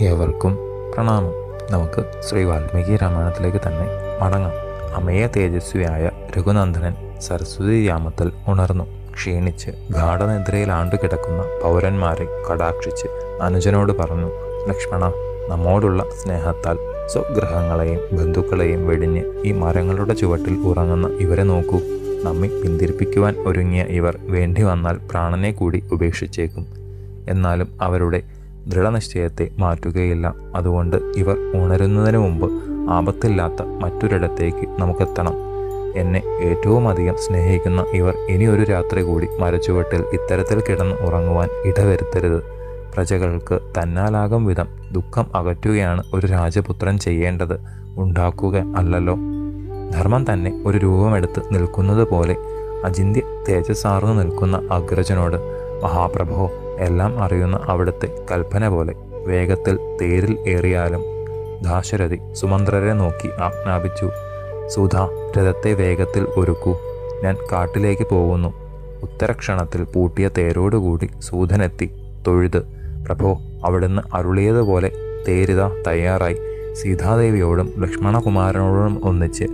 ഏവർക്കും പ്രണാമം. നമുക്ക് ശ്രീ വാൽമീകി രാമായണത്തിലേക്ക് തന്നെ മടങ്ങാം. അമയ തേജസ്വിയായ രഘുനന്ദനൻ സരസ്വതി രാമത്തിൽ ഉണർന്നു. ക്ഷീണിച്ച് ഗാഠനിദ്രയിൽ ആണ്ടുകിടക്കുന്ന പൗരന്മാരെ കടാക്ഷിച്ച് അനുജനോട് പറഞ്ഞു ലക്ഷ്മണ നമ്മോടുള്ള സ്നേഹത്താൽ സ്വഗ്രഹങ്ങളെയും ബന്ധുക്കളെയും വെടിഞ്ഞ് ഈ മരങ്ങളുടെ ചുവട്ടിൽ ഉറങ്ങുന്ന ഇവരെ നോക്കൂ. നമ്മെ പിന്തിരിപ്പിക്കുവാൻ ഒരുങ്ങിയ ഇവർ വേണ്ടി വന്നാൽ പ്രാണനെ കൂടി ഉപേക്ഷിച്ചേക്കും. എന്നാലും അവരുടെ ദൃഢനിശ്ചയത്തെ മാറ്റുകയില്ല. അതുകൊണ്ട് ഇവർ ഉണരുന്നതിന് മുമ്പ് ആപത്തില്ലാത്ത മറ്റൊരിടത്തേക്ക് നമുക്കെത്തണം. എന്നെ ഏറ്റവും അധികം സ്നേഹിക്കുന്ന ഇവർ ഇനിയൊരു രാത്രി കൂടി മരച്ചുവട്ടിൽ ഇത്തരത്തിൽ കിടന്ന് ഉറങ്ങുവാൻ ഇടവരുത്തരുത്. പ്രജകൾക്ക് തന്നാലാകും വിധം ദുഃഖം അകറ്റുകയാണ് ഒരു രാജപുത്രൻ ചെയ്യേണ്ടത്. ഉണ്ടാക്കുക അല്ലല്ലോ. ധർമ്മം തന്നെ ഒരു രൂപമെടുത്ത് നിൽക്കുന്നത് പോലെ അചിന്ത്യ തേജസ്സാർന്നു നിൽക്കുന്ന അഗ്രജനോട് മഹാപ്രഭോ എല്ലാം അറിയുന്ന അവിടുത്തെ കൽപ്പന പോലെ വേഗത്തിൽ തേരിൽ ഏറിയാലും ദാശരഥി സുമന്ത്രരെ നോക്കി ആജ്ഞാപിച്ചു സുധ രഥത്തെ വേഗത്തിൽ ഒരുക്കൂ. ഞാൻ കാട്ടിലേക്ക് പോകുന്നു. ഉത്തരക്ഷണത്തിൽ പൂട്ടിയ തേരോടുകൂടി സൂതനെത്തി തൊഴുത്. പ്രഭോ അവിടുന്ന് അരുളിയതുപോലെ തേരിത തയ്യാറായി. സീതാദേവിയോടും ലക്ഷ്മണകുമാരനോടും ഒന്നിച്ച്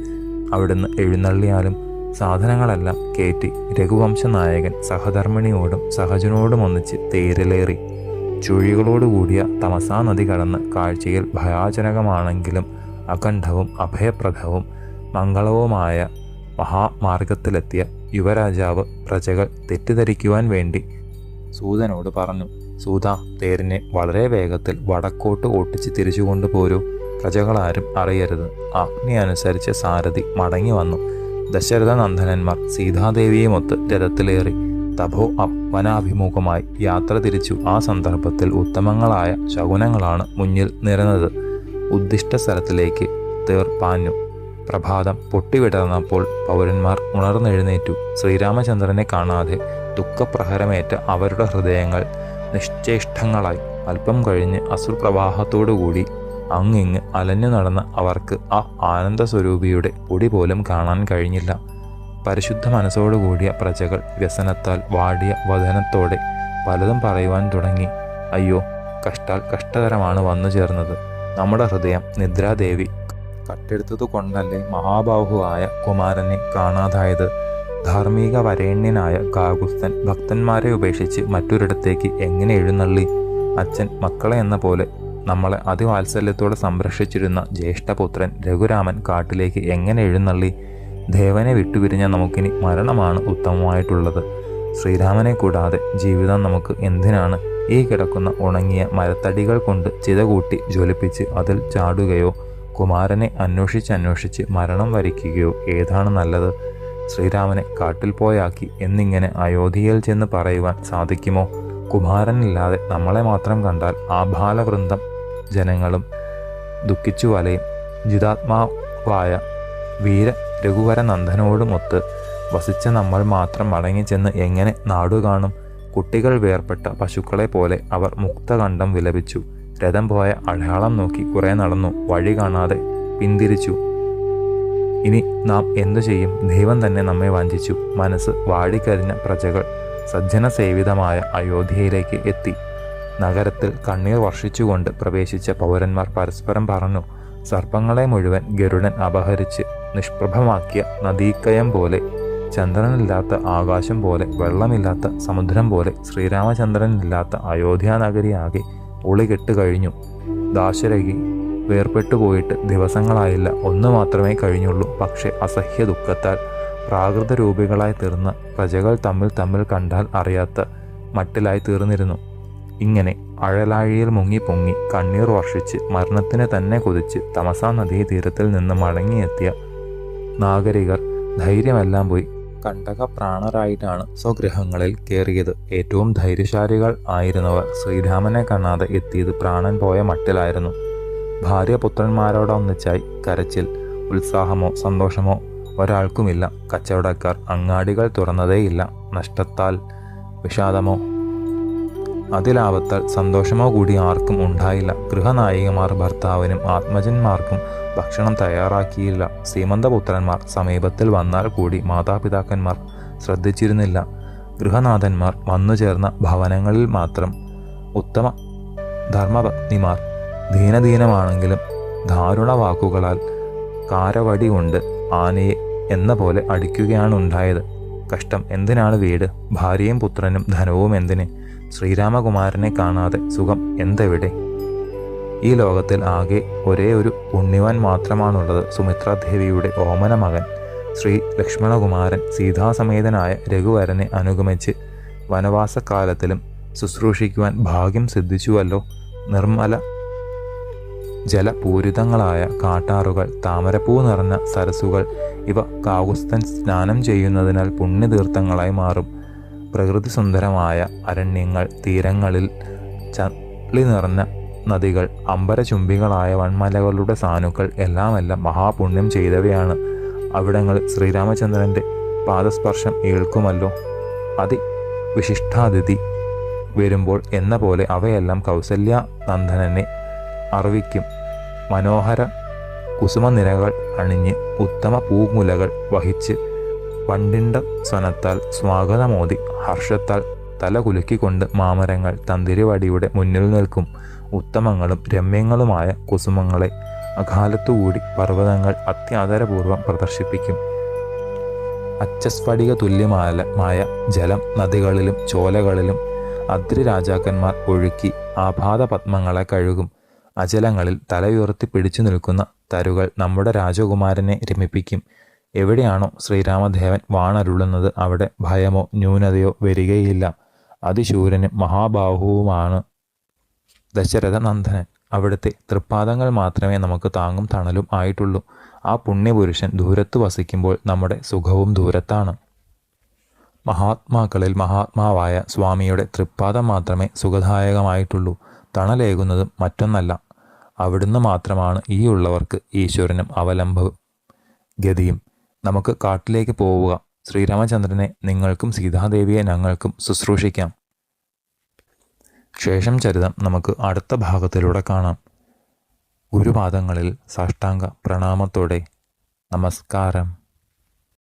അവിടുന്ന് എഴുന്നള്ളിയാലും സാധനങ്ങളെല്ലാം കയറ്റി രഘുവംശ നായകൻ സഹധർമ്മിണിയോടും സഹജനോടും ഒന്നിച്ച് തേരിലേറി. ചുഴികളോടുകൂടിയ തമസാ നദി കടന്ന് കാഴ്ചയിൽ ഭയാജനകമാണെങ്കിലും അഖണ്ഡവും അഭയപ്രദവും മംഗളവുമായ മഹാമാർഗത്തിലെത്തിയ യുവരാജാവ് പ്രജകൾ തെറ്റിദ്ധരിക്കുവാൻ വേണ്ടി സൂതനോട് പറഞ്ഞു സൂത തേരിനെ വളരെ വേഗത്തിൽ വടക്കോട്ട് ഓട്ടിച്ച് തിരിച്ചു കൊണ്ടുപോരൂ പ്രജകളാരും അറിയരുത്. ആജ്ഞ അനുസരിച്ച് സാരഥി മടങ്ങി വന്നു ദശരഥ നന്ദനന്മാർ സീതാദേവിയുമൊത്ത് രഥത്തിലേറി തപോ വനാഭിമുഖമായി യാത്ര തിരിച്ചു. ആ സന്ദർഭത്തിൽ ഉത്തമങ്ങളായ ശകുനങ്ങളാണ് മുന്നിൽ നിരന്നത്. ഉദ്ദിഷ്ട സ്ഥലത്തിലേക്ക് തേർ പാഞ്ഞു. പ്രഭാതം പൊട്ടിവിടർന്നപ്പോൾ പൗരന്മാർ ഉണർന്നെഴുന്നേറ്റു. ശ്രീരാമചന്ദ്രനെ കാണാതെ ദുഃഖപ്രഹരമേറ്റ അവരുടെ ഹൃദയങ്ങൾ നിശ്ചേഷ്ടങ്ങളായി അല്പം കഴിഞ്ഞ് അസുപ്രവാഹത്തോടുകൂടി അങ്ങിങ്ങ് അലഞ്ഞു നടന്ന അവർക്ക് ആ ആനന്ദ സ്വരൂപിയുടെ പൊടി പോലും കാണാൻ കഴിഞ്ഞില്ല. പരിശുദ്ധ മനസ്സോടുകൂടിയ പ്രജകൾ വ്യസനത്താൽ വാടിയ വചനത്തോടെ പലതും പറയുവാൻ തുടങ്ങി. അയ്യോ കഷ്ടാൽ കഷ്ടകരമാണ് വന്നു ചേർന്നത്. നമ്മുടെ ഹൃദയം നിദ്രാദേവി കട്ടെടുത്തത് കൊണ്ടല്ലേ മഹാബാഹുവായ കുമാരനെ കാണാതായത്? ധാർമ്മിക വരേണ്യനായ കാകുസ്തൻ ഭക്തന്മാരെ ഉപേക്ഷിച്ച് മറ്റൊരിടത്തേക്ക് എങ്ങനെ എഴുന്നള്ളി? അച്ഛൻ മക്കളെ എന്ന പോലെ നമ്മളെ അതിവാത്സല്യത്തോടെ സംരക്ഷിച്ചിരുന്ന ജ്യേഷ്ഠപുത്രൻ രഘുരാമൻ കാട്ടിലേക്ക് എങ്ങനെ എഴുന്നള്ളി? ദേവനെ വിട്ടുപിരിഞ്ഞ നമുക്കിനി മരണമാണ് ഉത്തമമായിട്ടുള്ളത്. ശ്രീരാമനെ കൂടാതെ ജീവിതം നമുക്ക് എന്തിനാണ്? ഈ കിടക്കുന്ന ഉണങ്ങിയ മരത്തടികൾ കൊണ്ട് ചിതകൂട്ടി ജ്വലിപ്പിച്ച് അതിൽ ചാടുകയോ കുമാരനെ അന്വേഷിച്ച് അന്വേഷിച്ച് മരണം വരിക്കുകയോ ഏതാണ് നല്ലത്? ശ്രീരാമനെ കാട്ടിൽ പോയാക്കി എന്നിങ്ങനെ അയോധ്യയിൽ ചെന്ന് പറയുവാൻ സാധിക്കുമോ? കുമാരനില്ലാതെ നമ്മളെ മാത്രം കണ്ടാൽ ആഭാലവൃന്ദം ജനങ്ങളും ദുഃഖിച്ചു വലയും. ജിതാത്മാവായ വീര രഘുവര നന്ദനോടുമൊത്ത് വസിച്ച നമ്മൾ മാത്രം മടങ്ങി മടങ്ങിച്ചെന്ന് എങ്ങനെ നാടു കാണും? കുട്ടികൾ വേർപ്പെട്ട പശുക്കളെ പോലെ അവർ മുക്തകണ്ഠം വിലപിച്ചു. രഥം പോയ അടയാളം നോക്കി കുറെ നടന്നു. വഴി കാണാതെ പിന്തിരിച്ചു. ഇനി നാം എന്തു ചെയ്യും? ദൈവം തന്നെ നമ്മെ വഞ്ചിച്ചു. മനസ്സ് വാടിക്കരിഞ്ഞ പ്രജകൾ സജ്ജന സേവിതമായ അയോധ്യയിലേക്ക് എത്തി. നഗരത്തിൽ കണ്ണീർ വർഷിച്ചുകൊണ്ട് പ്രവേശിച്ച പൗരന്മാർ പരസ്പരം പറഞ്ഞു സർപ്പങ്ങളെ മുഴുവൻ ഗരുഡൻ അപഹരിച്ച് നിഷ്പ്രഭമാക്കിയ നദീക്കയം പോലെ ചന്ദ്രനില്ലാത്ത ആകാശം പോലെ വെള്ളമില്ലാത്ത സമുദ്രം പോലെ ശ്രീരാമചന്ദ്രനില്ലാത്ത അയോധ്യാനഗരിയാകെ ഒളികെട്ട് കഴിഞ്ഞു. വേർപെട്ടു പോയിട്ട് ദിവസങ്ങളായില്ല ഒന്നു മാത്രമേ കഴിഞ്ഞുള്ളൂ. പക്ഷേ അസഹ്യ ദുഃഖത്താൽ പ്രാകൃത രൂപികളായി തീർന്ന പ്രജകൾ തമ്മിൽ തമ്മിൽ കണ്ടാൽ അറിയാത്ത മട്ടിലായി തീർന്നിരുന്നു. ഇങ്ങനെ അഴലാഴിയിൽ മുങ്ങി പൊങ്ങി കണ്ണീർ വർഷിച്ച് മരണത്തിന് തന്നെ കുതിച്ച് തമസാ നദീ തീരത്തിൽ നിന്ന് മടങ്ങിയെത്തിയ നാഗരികർ ധൈര്യമെല്ലാം പോയി. കണ്ടക പ്രാണരായിട്ടാണ് സ്വഗൃഹങ്ങളിൽ കയറിയത്. ഏറ്റവും ധൈര്യശാലികൾ ആയിരുന്നവർ ശ്രീരാമനെ കാണാതെ എത്തിയത് പ്രാണൻ പോയ മട്ടിലായിരുന്നു. ഭാര്യ പുത്രന്മാരോടൊന്നിച്ചായി കരച്ചിൽ ഉത്സാഹമോ സന്തോഷമോ ഒരാൾക്കുമില്ല. കച്ചവടക്കാർ അങ്ങാടികൾ തുറന്നതേയില്ല. നഷ്ടത്താൽ വിഷാദമോ അതിലാപത്താൽ സന്തോഷമോ കൂടി ആർക്കും ഉണ്ടായില്ല. ഗൃഹനായികമാർ ഭർത്താവിനും ആത്മജന്മാർക്കും ഭക്ഷണം തയ്യാറാക്കിയില്ല. സീമന്തപുത്രന്മാർ സമീപത്തിൽ വന്നാൽ കൂടി മാതാപിതാക്കന്മാർ ശ്രദ്ധിച്ചിരുന്നില്ല. ഗൃഹനാഥന്മാർ വന്നു ചേർന്ന ഭവനങ്ങളിൽ മാത്രം ഉത്തമ ധർമ്മപത്നിമാർ ദീനദീനമാണെങ്കിലും ദാരുണ വാക്കുകളാൽ കാരവടി കൊണ്ട് ആനയെ എന്ന പോലെ അടിക്കുകയാണ് ഉണ്ടായത് കഷ്ടം എന്തിനാണ് വീട്? ഭാര്യയും പുത്രനും ധനവും എന്തിന്? ശ്രീരാമകുമാരനെ കാണാതെ സുഖം എന്തെവിടെ? ഈ ലോകത്തിൽ ആകെ ഒരേ ഒരു പുണ്യവാൻ മാത്രമാണുള്ളത് സുമിത്രാദേവിയുടെ ഓമന മകൻ ശ്രീ ലക്ഷ്മണകുമാരൻ സീതാസമേതനായ രഘുവരനെ അനുഗമിച്ച് വനവാസക്കാലത്തിലും ശുശ്രൂഷിക്കുവാൻ ഭാഗ്യം സിദ്ധിച്ചുവല്ലോ. നിർമ്മല ജലപൂരിതങ്ങളായ കാട്ടാറുകൾ താമരപ്പൂ നിറഞ്ഞ സരസുകൾ ഇവ കാവുസ്ഥൻ സ്നാനം ചെയ്യുന്നതിനാൽ പുണ്യതീർത്ഥങ്ങളായി മാറും. പ്രകൃതി സുന്ദരമായ അരണ്യങ്ങൾ തീരങ്ങളിൽ ചളി നിറഞ്ഞ നദികൾ അമ്പരചുംബികളായ വൺമലകളുടെ സാനുക്കൾ എല്ലാമെല്ലാം മഹാപുണ്യം ചെയ്തവയാണ്. അവിടങ്ങളിൽ ശ്രീരാമചന്ദ്രന്റെ പാദസ്പർശം ഏൽക്കുമല്ലോ. അതി വിശിഷ്ടാതിഥി വരുമ്പോൾ എന്ന പോലെ അവയെല്ലാം കൗസല്യ നന്ദനനെ അറിവിക്കും. മനോഹര കുസുമനിരകൾ അണിഞ്ഞ് ഉത്തമ പൂമുലകൾ വഹിച്ച് വണ്ടിണ്ട സ്വനത്താൽ സ്വാഗതമോതി. ഹർഷത്താൽ തല കുലുക്കിക്കൊണ്ട് മാമരങ്ങൾ തന്തിരിവടിയുടെ മുന്നിൽ നിൽക്കും. ഉത്തമങ്ങളും രമ്യങ്ങളുമായ കുസുമങ്ങളെ അകാലത്തുകൂടി പർവതങ്ങൾ അത്യാദരപൂർവം പ്രദർശിപ്പിക്കും. അച്ചസ്ഫടിക തുല്യമായ ജലം നദികളിലും ചോലകളിലും അദ്രി രാജാക്കന്മാർ ഒഴുക്കി ആഭാത പത്മങ്ങളെ കഴുകും. അചലങ്ങളിൽ തലയുയർത്തി പിടിച്ചു നിൽക്കുന്ന തരുകൾ നമ്മുടെ രാജകുമാരനെ രമിപ്പിക്കും. എവിടെയാണോ ശ്രീരാമദേവൻ വാണരുളുന്നത് അവിടെ ഭയമോ ന്യൂനതയോ വരികയില്ല. അതിശൂരനും മഹാബാഹുവുമാണ് ദശരഥ നന്ദനൻ അവിടുത്തെ തൃപ്പാദങ്ങൾ മാത്രമേ നമുക്ക് താങ്ങും തണലും ആയിട്ടുള്ളൂ. ആ പുണ്യപുരുഷൻ ദൂരത്ത് വസിക്കുമ്പോൾ നമ്മുടെ സുഖവും ദൂരത്താണ്. മഹാത്മാക്കളിൽ മഹാത്മാവായ സ്വാമിയുടെ തൃപ്പാദം മാത്രമേ സുഖദായകമായിട്ടുള്ളൂ. തണലേകുന്നതും മറ്റൊന്നല്ല. അവിടുന്ന് മാത്രമാണ് ഈ ഉള്ളവർക്ക് ഈശ്വരനും അവലംബവും. ഗതിയും നമുക്ക് കാട്ടിലേക്ക് പോവുക. ശ്രീരാമചന്ദ്രനെ നിങ്ങൾക്കും സീതാദേവിയെ ഞങ്ങൾക്കും ശുശ്രൂഷിക്കാം. ശേഷം ചരിതം നമുക്ക് അടുത്ത ഭാഗത്തിലൂടെ കാണാം. ഗുരുപാദങ്ങളിൽ സാഷ്ടാംഗ പ്രണാമത്തോടെ നമസ്കാരം.